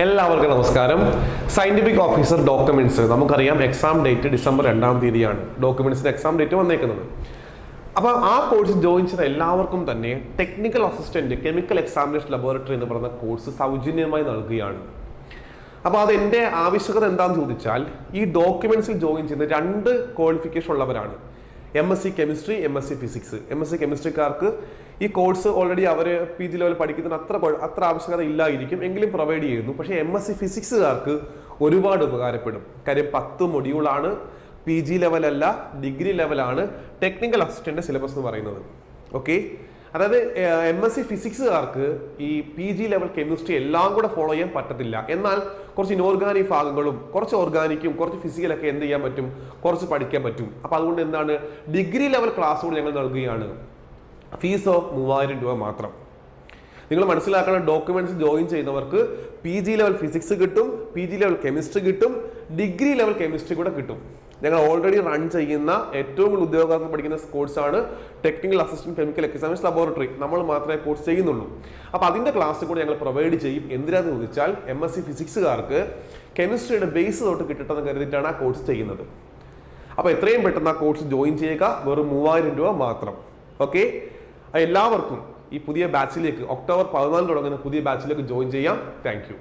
എല്ലാവർക്കും നമസ്കാരം. Scientific officer documents നമുക്കറിയാം എക്സാം ഡേറ്റ് ഡിസംബർ രണ്ടാം തീയതിയാണ് ഡോക്യുമെന്റ്സിന്റെ എക്സാം ഡേറ്റ് വന്നേക്കുന്നത്. അപ്പോൾ ആ കോഴ്സ് ജോയിൻ ചെയ്ത എല്ലാവർക്കും തന്നെ technical assistant chemical examination laboratory എന്ന് പറയുന്ന കോഴ്സ് സൗജന്യമായി നൽകുകയാണ്. അപ്പോൾ അത് എന്റെ ആവശ്യകത എന്താണെന്ന് ചോദിച്ചാൽ ഈ ഡോക്യുമെന്റ്സിൽ ജോയിൻ ചെയ്യുന്ന രണ്ട് ക്വാളിഫിക്കേഷൻ ഉള്ളവരാണ്. M S C chemistry M S C physics M S C കെമിസ്ട്രിക്കാർക്ക് ഈ കോഴ്സ് ഓൾറെഡി അവർ പി ജി ലെവൽ പഠിക്കുന്നതിന് അത്ര അത്ര ആവശ്യകത ഇല്ലായിരിക്കും. എങ്കിലും പ്രൊവൈഡ് ചെയ്യുന്നു. പക്ഷേ എം എസ് സി ഫിസിക്സുകാർക്ക് ഒരുപാട് ഉപകാരപ്പെടും. കാര്യം പത്ത് മൊഡ്യൂളാണ് പി ജി ലെവലല്ല ഡിഗ്രി ലെവലാണ് ടെക്നിക്കൽ അസിസ്റ്റന്റ് സിലബസ് എന്ന് പറയുന്നത്. ഓക്കെ അതായത് എം എസ് സി ഫിസിക്സുകാർക്ക് ഈ പി ജി ലെവൽ കെമിസ്ട്രി എല്ലാം കൂടെ ഫോളോ ചെയ്യാൻ പറ്റത്തില്ല. എന്നാൽ കുറച്ച് ഇനോർഗാനിക് ഭാഗങ്ങളും കുറച്ച് ഓർഗാനിക്കും കുറച്ച് ഫിസിക്കലൊക്കെ എന്ത് ചെയ്യാൻ പറ്റും? കുറച്ച് പഠിക്കാൻ പറ്റും. അപ്പോൾ അതുകൊണ്ട് എന്താണ്? ഡിഗ്രി ലെവൽ ക്ലാസ് കൂടി ഞങ്ങൾ നൽകുകയാണ്. ഫീസോ മൂവായിരം രൂപ മാത്രം. നിങ്ങൾ മനസ്സിലാക്കണം ഡോക്യുമെന്റ്സ് ജോയിൻ ചെയ്യുന്നവർക്ക് പി ജി ലെവൽ ഫിസിക്സ് കിട്ടും പി ജി ലെവൽ കെമിസ്ട്രി കിട്ടും ഡിഗ്രി ലെവൽ കെമിസ്ട്രി കൂടെ കിട്ടും. ഞങ്ങൾ ഓൾറെഡി റൺ ചെയ്യുന്ന ഏറ്റവും കൂടുതൽ ഉദ്യോഗാർത്ഥികൾ പഠിക്കുന്ന കോഴ്സ് ആണ് technical assistant chemical examiners laboratory നമ്മൾ മാത്രമേ കോഴ്സ് ചെയ്യുന്നുള്ളൂ. അപ്പോൾ അതിന്റെ ക്ലാസ് കൂടെ ഞങ്ങൾ പ്രൊവൈഡ് ചെയ്യും. എന്തിനാന്ന് ചോദിച്ചാൽ എം എസ് സി ഫിസിക്സുകാർക്ക് കെമിസ്ട്രിയുടെ ബേസ് തൊട്ട് കിട്ടട്ടെന്ന് കരുതിയിട്ടാണ് ആ കോഴ്സ് ചെയ്യുന്നത്. അപ്പോൾ എത്രയും പെട്ടെന്ന് ആ കോഴ്സ് ജോയിൻ ചെയ്യുക. വെറും മൂവായിരം രൂപ മാത്രം. ഓക്കെ എല്ലാവർക്കും ഈ പുതിയ ബാച്ചിലേക്ക് ഒക്ടോബർ പതിനാലിന് തുടങ്ങുന്ന പുതിയ ബാച്ചിലേക്ക് ജോയിൻ ചെയ്യാം. താങ്ക്